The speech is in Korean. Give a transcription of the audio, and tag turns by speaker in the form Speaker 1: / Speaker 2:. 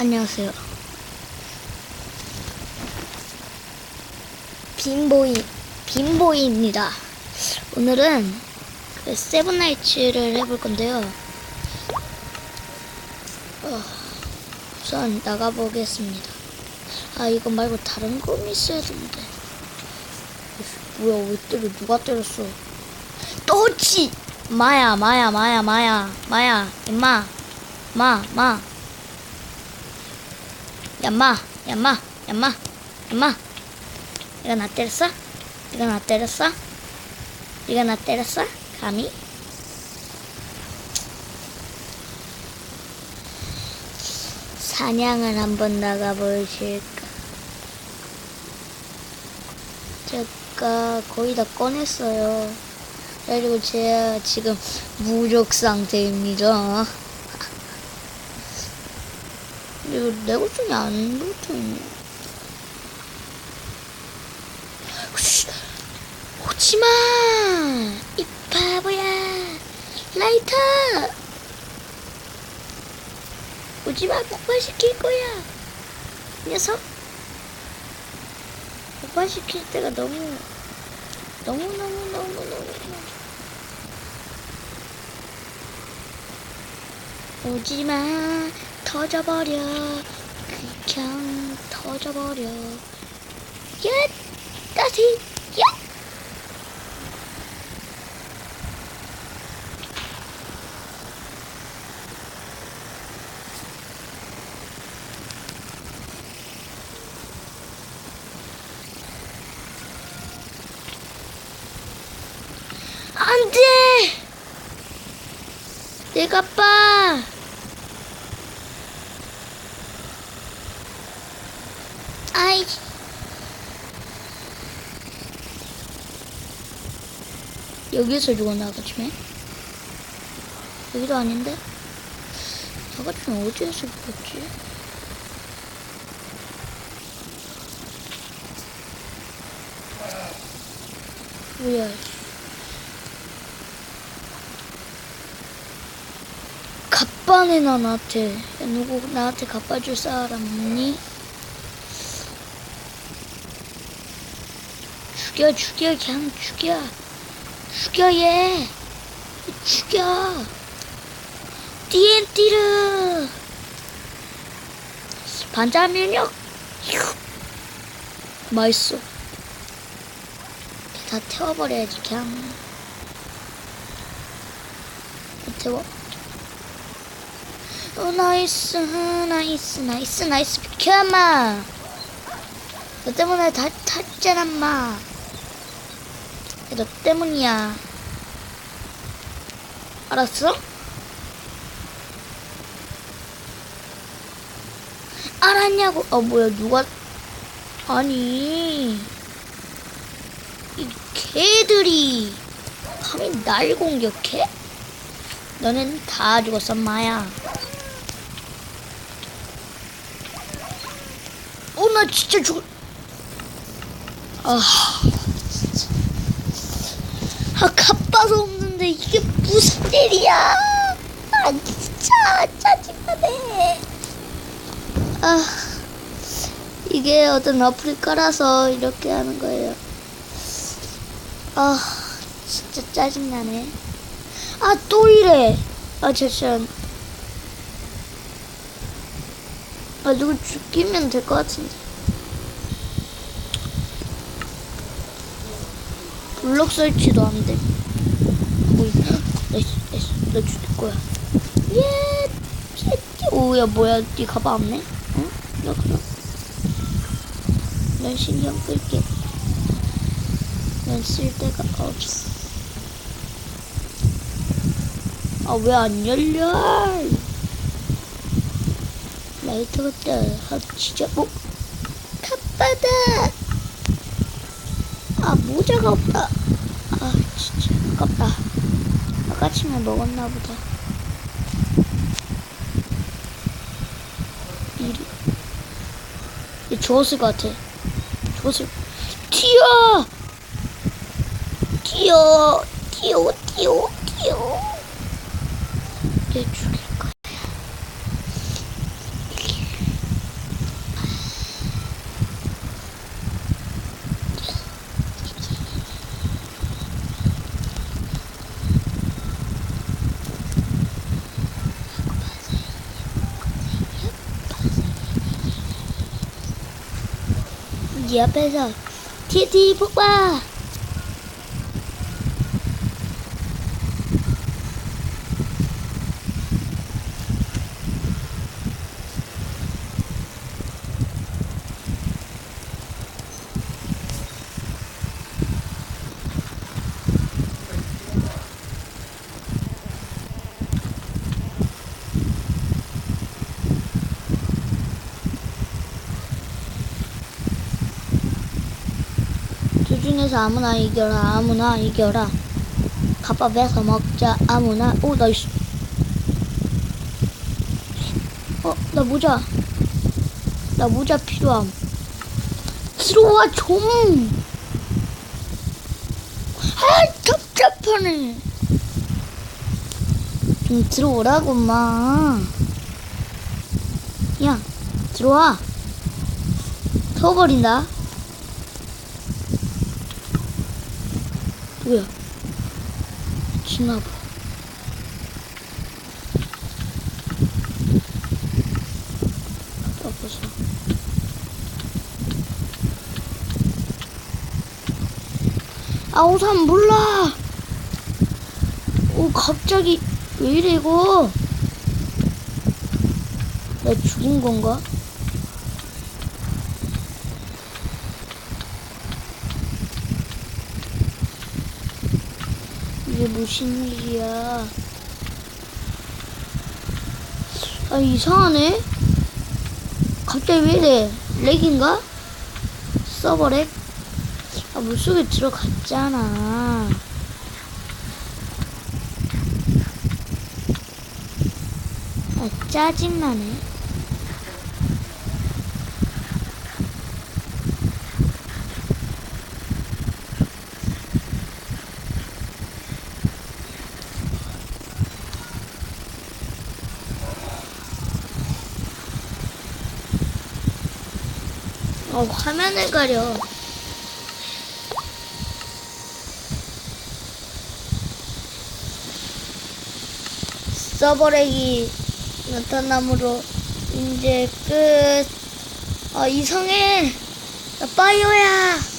Speaker 1: 안녕하세요. 빈보이, 빈보이입니다. 오늘은 그 세븐나이츠를 해볼 건데요. 어, 우선 나가보겠습니다. 아, 이거 말고 다른 꿈이 있어야 되는데. 뭐야, 왜 때려? 누가 때렸어? 또치! 마야, 마야, 마야, 마야, 마야, 임마, 마, 마. 얌마, 얌마, 얌마, 얌마. 이거 나 때렸어? 이거 나 때렸어? 이거 나 때렸어? 감히? 사냥을 한번 나가보실까? 제가 거의 다 꺼냈어요. 그리고 제가 지금 무력 상태입니다. 이거 레고존이 안 붙어있네. 씨, 오지마! 이 바보야! 라이터! 오지마, 폭발시킬 거야! 이 녀석! 폭발시킬 때가 너무, 너무너무너무너무. 오지마, 터져버려. 그냥 터져버려. 야! 다시, 야! 안 돼! 내가 빠! 아이. 여기서 죽었나, 아가춤에? 여기도 아닌데? 아가춤 어디에서 죽었지? 뭐야, 갑바네나 나한테. 야, 누구 나한테 갑바줄 사람 없니? 죽여 죽여 그냥 죽여. 죽여 얘. 죽여. TNT를 반자 면역. 맛있어. 다 태워버려야지 그냥. 다 태워. 어 나이스 나이스 나이스 나이스. 비켜 엄마. 너 때문에 다 탔잖아 엄마 너 때문이야. 알았어? 알았냐고. 어, 뭐야, 누가. 아니. 이 개들이. 감히 날 공격해? 너는 다 죽었어, 마야. 어, 나 진짜 죽을. 아. 아, 갑바도 없는데 이게 무슨 일이야? 아, 진짜 짜증나네. 아, 이게 어떤 아프리카라서 이렇게 하는 거예요. 아, 진짜 짜증나네. 아, 또 이래. 아, 잠시만. 아, 누구 죽이면 될 것 같은데. 블록 설치도 안 돼. 나이스, 나이스. 나 죽일 거야. 예, 새끼. 오야, 뭐야? 니 가방 없네? 응? 나 그럼. 난 신경 끌게. 난 쓸 데가 없어. 아, 왜 안 열려? 라이터 같다. 아, 진짜, 뭐? 갑바다! 아 모자가 없다. 아 진짜 아깝다. 아까침에 먹었나 보다. 이리. 얘 죽었을 것 같아. 죽었을. 튀어. 튀어. 튀어. 튀어. 튀어. 얘 죽일 거 기지 앞에서 TNT 폭발! 둘 중에서 아무나 이겨라 아무나 이겨라. 갑바 빼서 먹자 아무나. 오 나이스 어나 모자. 나 모자 필요함. 들어와 좀아 답답하네. 좀 들어오라고 마야 들어와. 터버린다 뭐야? 지나봐. 아파서. 아, 우산 몰라. 오, 갑자기 왜 이래 이거? 나 죽은 건가? 이게 무슨 일이야? 아 이상하네. 갑자기 왜 이래? 렉인가? 서버 렉? 아 물속에 들어갔잖아. 아 짜증나네. 어 화면을 가려. 서버렉이 나타남으로 이제 끝. 아 이상해. 나 파이어야.